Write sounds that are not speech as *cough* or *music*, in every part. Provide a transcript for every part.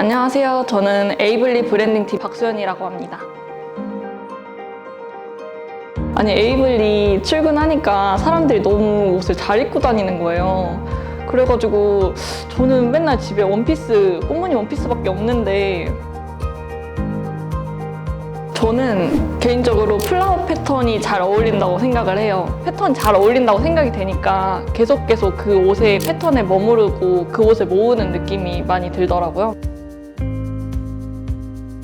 안녕하세요. 저는 에이블리 브랜딩 팀 박수연이라고 합니다. 아니 에이블리 출근하니까 사람들이 너무 옷을 잘 입고 다니는 거예요. 그래가지고 저는 맨날 집에 원피스, 꽃무늬 원피스밖에 없는데 저는 개인적으로 플라워 패턴이 잘 어울린다고 생각을 해요. 패턴이 잘 어울린다고 생각이 되니까 계속 계속 그 옷의 패턴에 머무르고 그 옷을 모으는 느낌이 많이 들더라고요.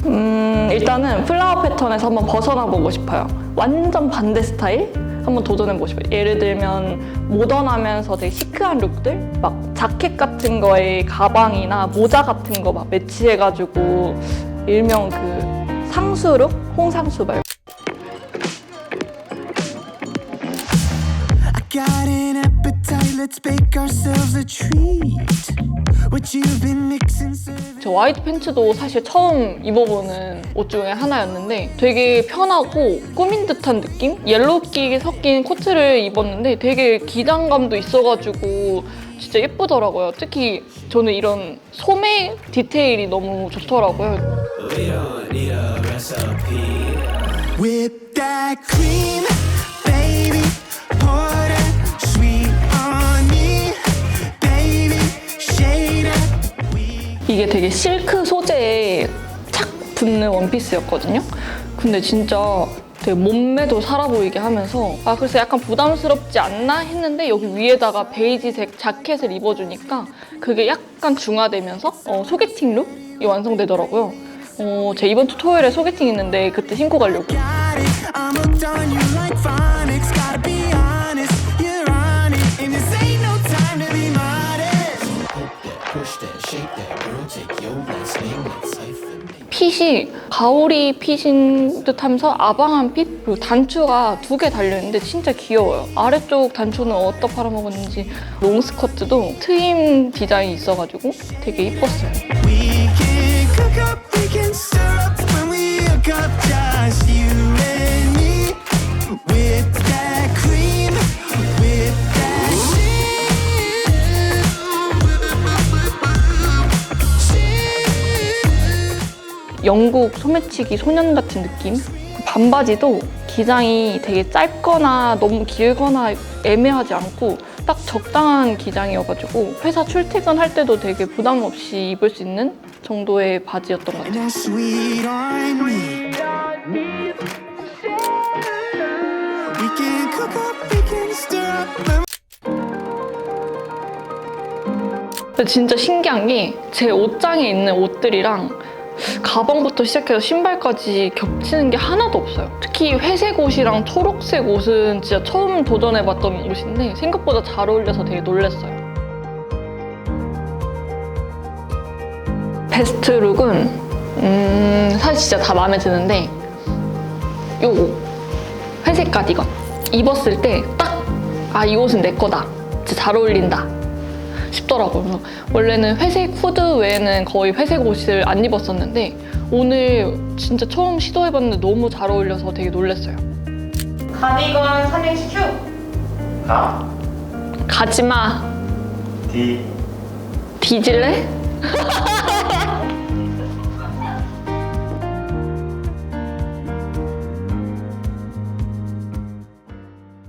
음, 일단은 플라워 패턴에서 한번 벗어나 보고 싶어요. 완전 반대 스타일? 한번 도전해 보고 싶어요. 예를 들면 모던하면서 되게 시크한 룩들? 막 자켓 같은 거에 가방이나 모자 같은 거 막 매치해가지고 일명 그 상수룩? 홍상수 말고 got an appetite, let's bake ourselves a treat. 저 와이드 팬츠도 사실 처음 입어보는 옷 중에 하나였는데 되게 편하고 꾸민 듯한 느낌? 옐로우기 섞인 코트를 입었는데 되게 기장감도 있어가지고 진짜 예쁘더라고요. 특히 저는 이런 소매 디테일이 너무 좋더라고요. 이게 되게 실크 소재에 착 붙는 원피스였거든요. 근데 진짜 되게 몸매도 살아 보이게 하면서 아 그래서 약간 부담스럽지 않나 했는데 여기 위에다가 베이지색 자켓을 입어주니까 그게 약간 중화되면서 어, 소개팅 룩이 완성되더라고요. 어, 제 이번 주 토요일에 소개팅 있는데 그때 신고 가려고. 핏이 가오리 핏인 듯하면서 아방한 핏 그리고 단추가 두 개 달려있는데 진짜 귀여워요. 아래쪽 단추는 어디다 팔아먹었는지 롱스커트도 트임 디자인이 있어가지고 되게 이뻤어요 영국 소매치기 소년 같은 느낌? 그 반바지도 기장이 되게 짧거나 너무 길거나 애매하지 않고 딱 적당한 기장이어가지고 회사 출퇴근할 때도 되게 부담 없이 입을 수 있는 정도의 바지였던 것 같아요. 진짜 신기한 게 제 옷장에 있는 옷들이랑 가방부터 시작해서 신발까지 겹치는 게 하나도 없어요. 특히 회색 옷이랑 초록색 옷은 진짜 처음 도전해봤던 옷인데 생각보다 잘 어울려서 되게 놀랐어요. 베스트 룩은 음, 사실 진짜 다 마음에 드는데 요거 회색 가디건 입었을 때 딱 아 이 옷은 내 거다 진짜 잘 어울린다 싶더라고요. 원래는 회색 후드 외에는 거의 회색 옷을 안 입었었는데 오늘 진짜 처음 시도해봤는데 너무 잘 어울려서 되게 놀랐어요. 가디건 삼행시 큐. 가, 가지마 디, 뒤질래? *laughs*